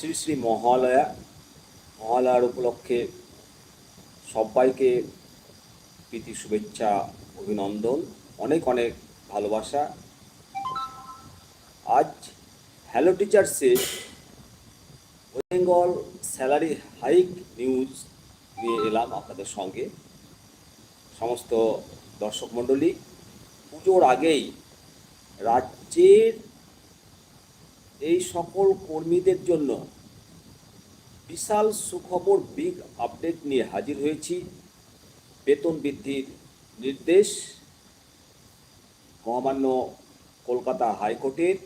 শ্রী শ্রী মহালয়া, মহালয়ার উপলক্ষে সবাইকে প্রীতি, শুভেচ্ছা, অভিনন্দন, অনেক অনেক ভালোবাসা। আজ হ্যালো টিচার্সে বেঙ্গল স্যালারি হাইক নিউজ নিয়ে এলাম আপনাদের সঙ্গে। সমস্ত দর্শক মণ্ডলী, পুজোর আগেই রাজ্যের এই সকল কর্মীদের জন্য বিশাল সুখবর বিগ আপডেট নিয়ে হাজির হয়েছি। বেতন বৃদ্ধির নির্দেশ, মহামান্য কলকাতা হাইকোর্টের।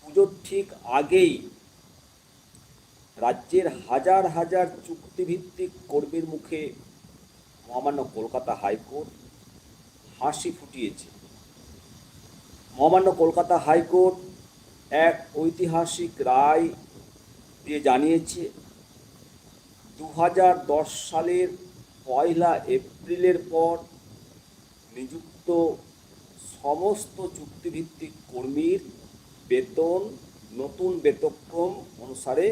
পুজোর ঠিক আগেই রাজ্যের হাজার হাজার চুক্তিভিত্তিক কর্মীর মুখে মহামান্য কলকাতা হাইকোর্ট হাসি ফুটিয়েছে। মহামান্য কলকাতা হাইকোর্ট এক ঐতিহাসিক রায় দিয়ে জানিয়েছে দু সালের পয়লা এপ্রিলের পর নিযুক্ত সমস্ত চুক্তিভিত্তিক কর্মীর বেতন নতুন বেতক্রম অনুসারে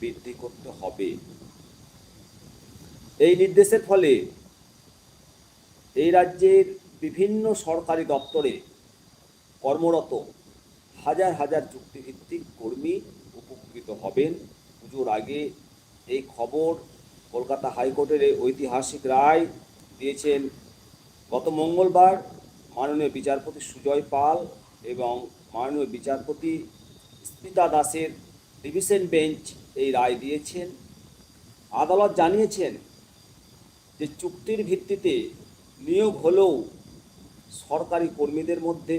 বৃদ্ধি করতে হবে। এই নির্দেশের ফলে এই রাজ্যের বিভিন্ন সরকারি দপ্তরে কর্মরত হাজার হাজার চুক্তিভিত্তিক কর্মী উপকৃত হবেন। পুজোর আগে এই খবর কলকাতা হাইকোর্টের এই ঐতিহাসিক রায় দিয়েছেন। গত মঙ্গলবার মাননীয় বিচারপতি সুজয় পাল এবং মাননীয় বিচারপতি স্মিতা দাসের ডিভিশন বেঞ্চ এই রায় দিয়েছেন। আদালত জানিয়েছেন যে চুক্তির ভিত্তিতে নিয়োগ হলেও সরকারি কর্মীদের মধ্যে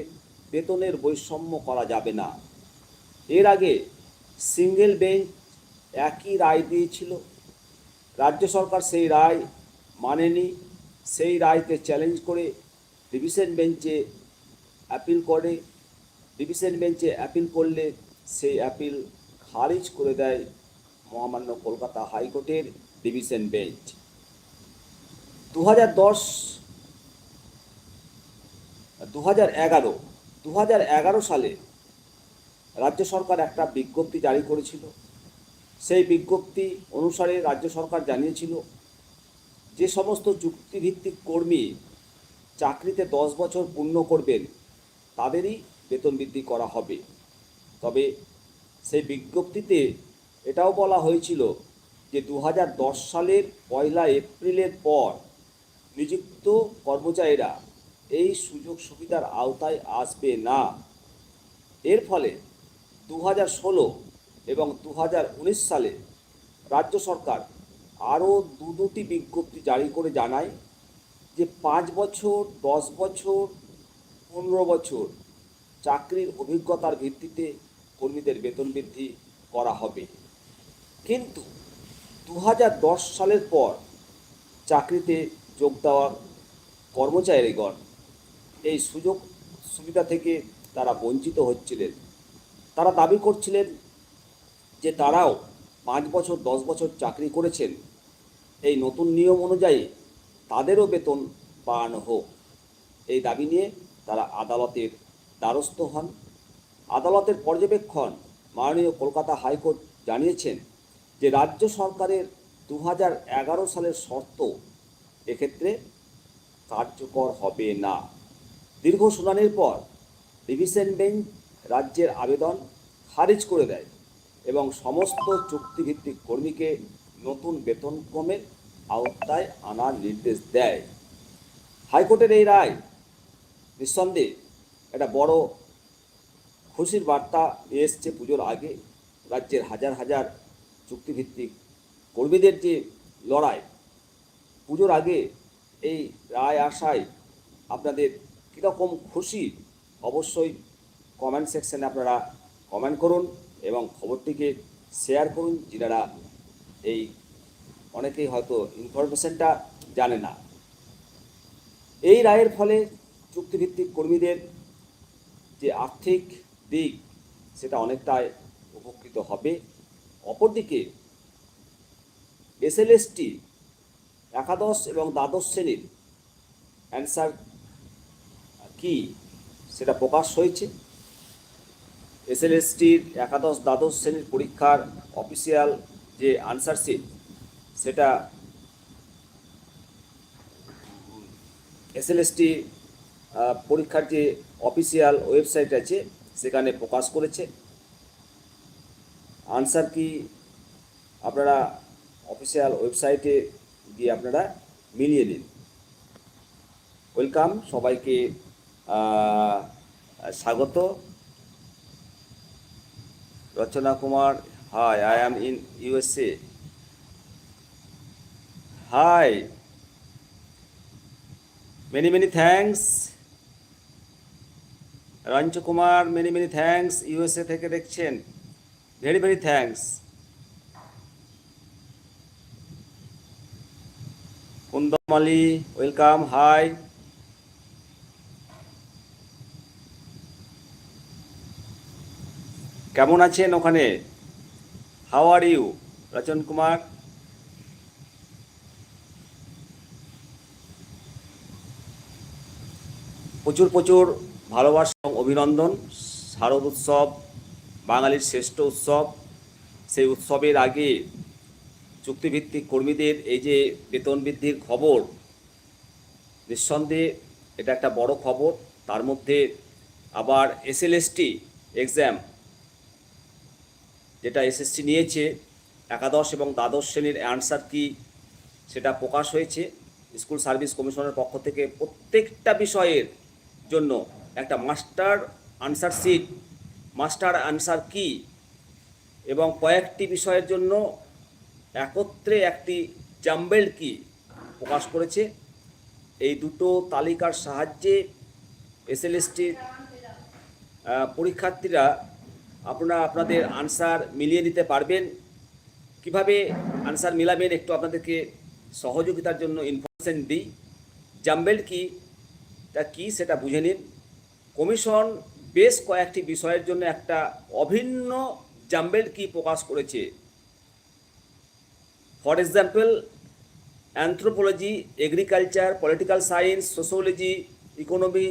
বেতনের বৈষম্য করা যাবে না। এর আগে সিঙ্গেল বেঞ্চ একই রায় দিয়েছিল। রাজ্য সরকার সেই রায় মানেনি। সেই রায়কে চ্যালেঞ্জ করে ডিভিশন বেঞ্চে অ্যাপিল করে। ডিভিশন বেঞ্চে অ্যাপিল করলে সেই অ্যাপিল খারিজ করে দেয় মহামান্য কলকাতা হাইকোর্টের ডিভিশন বেঞ্চ। দু হাজার দশ দু হাজার এগারো দু হাজার এগারো সালে রাজ্য সরকার একটা বিজ্ঞপ্তি জারি করেছিল। সেই বিজ্ঞপ্তি অনুসারে রাজ্য সরকার জানিয়েছিল যে সমস্ত চুক্তিভিত্তিক কর্মী চাকরিতে দশ বছর পূর্ণ করবেন, তাদেরই বেতন বৃদ্ধি করা হবে। তবে সেই বিজ্ঞপ্তিতে এটাও বলা হয়েছিল যে দু হাজার দশ সালের পয়লা এপ্রিলের পর নিযুক্ত কর্মচারীরা এই সুযোগ সুবিধার আওতায় আসবে না। এর ফলে দু হাজার ষোলো এবং দু হাজার উনিশ সালে রাজ্য সরকার আরও দু দুটি বিজ্ঞপ্তি জারি করে জানায় যে পাঁচ বছর, দশ বছর, পনেরো বছর চাকরির অভিজ্ঞতার ভিত্তিতে কর্মীদের বেতন বৃদ্ধি করা হবে। কিন্তু দু হাজার দশ সালের পর চাকরিতে যোগ দেওয়া কর্মচারীগণ এই সুযোগ সুবিধা থেকে তারা বঞ্চিত হচ্ছিলেন। তারা দাবি করছিলেন যে তারাও পাঁচ বছর, দশ বছর চাকরি করেছেন। এই নতুন নিয়ম অনুযায়ী তাদেরও বেতন বাড়ানো হোক। এই দাবি নিয়ে তারা আদালতের দ্বারস্থ হন। আদালতের পর্যবেক্ষণ মাননীয় কলকাতা হাইকোর্ট জানিয়েছেন যে রাজ্য সরকারের দু হাজার এগারো সালের শর্ত এক্ষেত্রে কার্যকর হবে না। দীর্ঘ শুনানির পর ডিভিশন বেঞ্চ রাজ্যের আবেদন খারিজ করে দেয় এবং সমস্ত চুক্তিভিত্তিক কর্মীকে নতুন বেতনক্রমের আওতায় আনার নির্দেশ দেয়। হাইকোর্টের এই রায় নিঃসন্দেহে একটা বড় খুশির বার্তা নিয়ে এসছে পুজোর আগে। রাজ্যের হাজার হাজার চুক্তিভিত্তিক কর্মীদের যে লড়াই, পুজোর আগে এই রায় আসায় আপনাদের কীরকম খুশি, অবশ্যই কমেন্ট সেকশানে আপনারা কমেন্ট করুন এবং খবরটিকে শেয়ার করুন যারা এই অনেকেই হয়তো ইনফরমেশনটা জানে না। এই রায়ের ফলে চুক্তিভিত্তিক কর্মীদের যে আর্থিক দিক, সেটা অনেকটাই উপকৃত হবে। অপরদিকে এসএলএসটি একাদশ এবং দ্বাদশ শ্রেণির অ্যান্সার কি সেটা প্রকাশ হয়েছে। এসএলএসটির একাদশ দ্বাদশ শ্রেণির পরীক্ষার অফিসিয়াল যে আনসার শিট সেটা এসএলএসটি পরীক্ষার যে অফিসিয়াল ওয়েবসাইট আছে, সেখানে প্রকাশ করেছে। আনসার কি আপনারা অফিসিয়াল ওয়েবসাইটে গিয়ে আপনারা মিলিয়ে নিন। ওয়েলকাম সবাইকে। স্বাগত। Rachna Kumar hi I am in USA hi many many thanks রঞ্চ Kumar many many thanks USA থেকে দেখছেন। Very very thanks Kundamali welcome hi কেমন আছেন ওখানে? How are you Rachan Kumar? প্রচুর প্রচুর ভালোবাসা এবং অভিনন্দন, শারদ উৎসব, বাঙালির শ্রেষ্ঠ উৎসব। সেই উৎসবের আগে চুক্তিভিত্তিক কর্মীদের এই যে বেতন বৃদ্ধির খবর, নিঃসন্দেহে এটা একটা বড় খবর। তার মধ্যে আবার এসএলএসটি এক্সাম যেটা এসএসসি নিয়েছে, একাদশ এবং দ্বাদশ শ্রেণির অ্যান্সার কি সেটা প্রকাশ হয়েছে। স্কুল সার্ভিস কমিশনের পক্ষ থেকে প্রত্যেকটা বিষয়ের জন্য একটা master answer sheet master answer key এবং কয়েকটি বিষয়ের জন্য একত্রে একটি জাম্বেল কি প্রকাশ করেছে। এই দুটো তালিকার সাহায্যে এসএলএসটির পরীক্ষার্থীরা আপনারা আপনাদের আনসার মিলিয়ে নিতে পারবেন। কীভাবে আনসার মিলাবেন একটু আপনাদেরকে সহযোগিতার জন্য ইনফরমেশন দিই। জাম্বেল কি, তা কি সেটা বুঝে নিন। কমিশন বেশ কয়েকটি বিষয়ের জন্য একটা অভিন্ন জাম্বেল কি প্রকাশ করেছে। For example anthropology agriculture political science sociology economy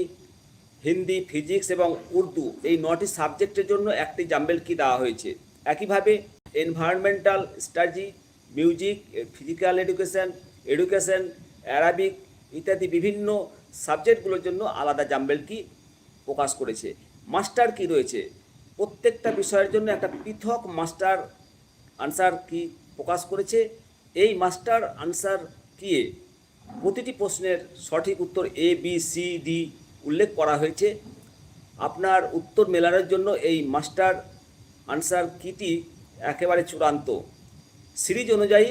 Hindi, physics এবং উর্দু এই নটি সাবজেক্টের জন্য একটি জাম্বেল কি দেওয়া হয়েছে। একইভাবে environmental study music physical education education Arabic ইত্যাদি বিভিন্ন সাবজেক্টগুলোর জন্য আলাদা জাম্বেল কি প্রকাশ করেছে। মাস্টার কি রয়েছে। প্রত্যেকটা বিষয়ের জন্য একটা পৃথক মাস্টার আনসার কি প্রকাশ করেছে। এই মাস্টার আনসার কিয়ে প্রতিটি প্রশ্নের সঠিক উত্তর এ বি সি ডি উল্লেখ করা হয়েছে। আপনার উত্তর মেলানোর জন্য এই মাস্টার আনসার কিটি একেবারে চূড়ান্ত। সিরিজ অনুযায়ী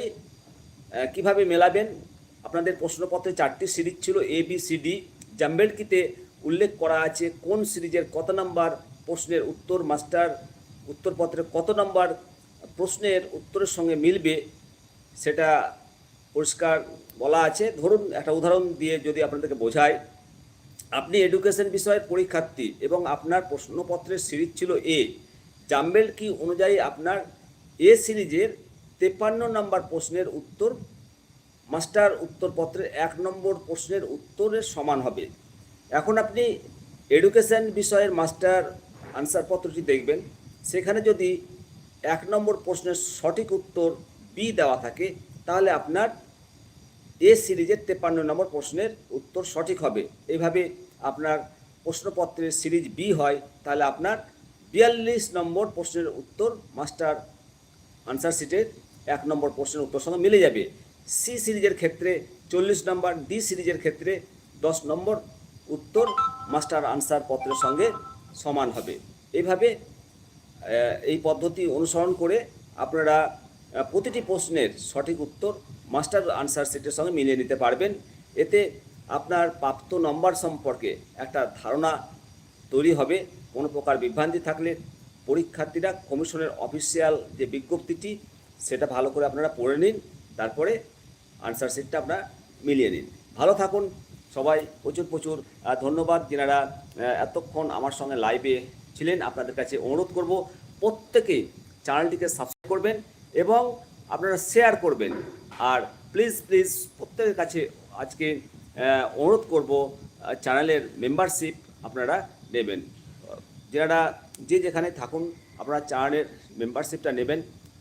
কীভাবে মেলাবেন? আপনাদের প্রশ্নপত্রে চারটি সিরিজ ছিল, এ, বি, সি, ডি। জাম্বেলকিতে উল্লেখ করা আছে কোন সিরিজের কত নাম্বার প্রশ্নের উত্তর? মাস্টার উত্তরপত্রের কত নাম্বার প্রশ্নের উত্তরের সঙ্গে মিলবে সেটা পরিষ্কার বলা আছে। ধরুন, একটা উদাহরণ দিয়ে যদি আপনাদেরকে বোঝায়। আপনি এডুকেশন বিষয়ের পরীক্ষার্থী এবং আপনার প্রশ্নপত্রের সিরিজ ছিল এ জাম্বেল কি অনুযায়ী আপনার এ সিরিজের তেপ্পান্ন নম্বর প্রশ্নের উত্তর, মাস্টার উত্তরপত্রের এক নম্বর প্রশ্নের উত্তরের সমান হবে। এখন আপনি এডুকেশন বিষয়ের মাস্টার আনসার পত্রটি দেখবেন। সেখানে যদি এক নম্বর প্রশ্নের সঠিক উত্তর বি দেওয়া থাকে, তাহলে আপনার এ সিরিজের তেপান্ন নম্বর প্রশ্নের উত্তর সঠিক হবে। এইভাবে আপনার প্রশ্নপত্রের সিরিজ বি হয়, তাহলে আপনার বিয়াল্লিশ নম্বর প্রশ্নের উত্তর মাস্টার আনসার সিটের এক নম্বর প্রশ্নের উত্তর সঙ্গে মিলে যাবে। সি সিরিজের ক্ষেত্রে চল্লিশ নম্বর, ডি সিরিজের ক্ষেত্রে দশ নম্বর উত্তর মাস্টার আনসার পত্রের সঙ্গে সমান হবে। এইভাবে এই পদ্ধতি অনুসরণ করে আপনারা প্রতিটি প্রশ্নের সঠিক উত্তর মাস্টার আনসার সেটের সঙ্গে মিলিয়ে নিতে পারবেন। এতে আপনার প্রাপ্ত নম্বর সম্পর্কে একটা ধারণা তৈরি হবে। কোনো প্রকার বিভ্রান্তি থাকলে পরীক্ষার্থীরা কমিশনের অফিসিয়াল যে বিজ্ঞপ্তিটি, সেটা ভালো করে আপনারা পড়ে নিন। তারপরে আনসার শিটটা আপনারা মিলিয়ে নিন। ভালো থাকুন। সবাই প্রচুর প্রচুর ধন্যবাদ যেনারা এতক্ষণ আমার সঙ্গে লাইভে ছিলেন। আপনাদের কাছে অনুরোধ করব, প্রত্যেকেই চ্যানেলটিকে সাবস্ক্রাইব করবেন। এবং আপনারা শেয়ার করবেন। আর প্লিজ প্লিজ প্রত্যেকের কাছে আজকে অনুরোধ করব চ্যানেলের মেম্বারশিপ আপনারা নেবেন। যারা যে যেখানে থাকুন, আপনারা চ্যানেলের মেম্বারশিপটা নেবেন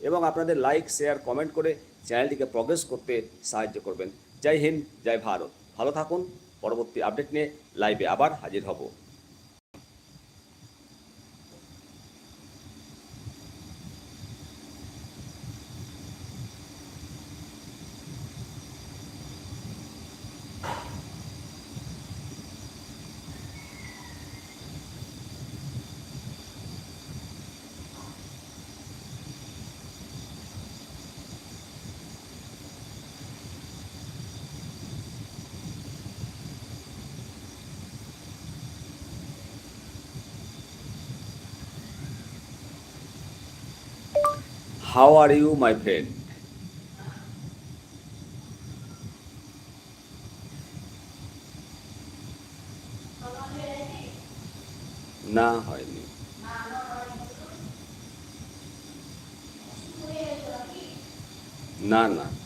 এবং আপনাদের লাইক শেয়ার কমেন্ট করে চ্যানেলটিকে প্রগ্রেস করতে সাহায্য করবেন। জয় হিন্দ, জয় ভারত। ভালো থাকুন। পরবর্তী আপডেট নিয়ে লাইভে আবার হাজির হব। How are you my friend না হয়নি। না না।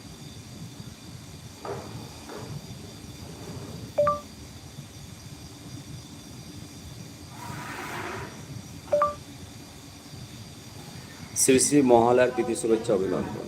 শ্রী শ্রী মহালয়ার প্রীতি শুভেচ্ছা অভিনন্দন।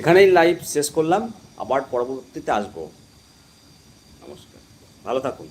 এখানেই লাইভ শেষ করলাম আবার পরবর্তীতে আসব। নমস্কার। ভালো থাকুন।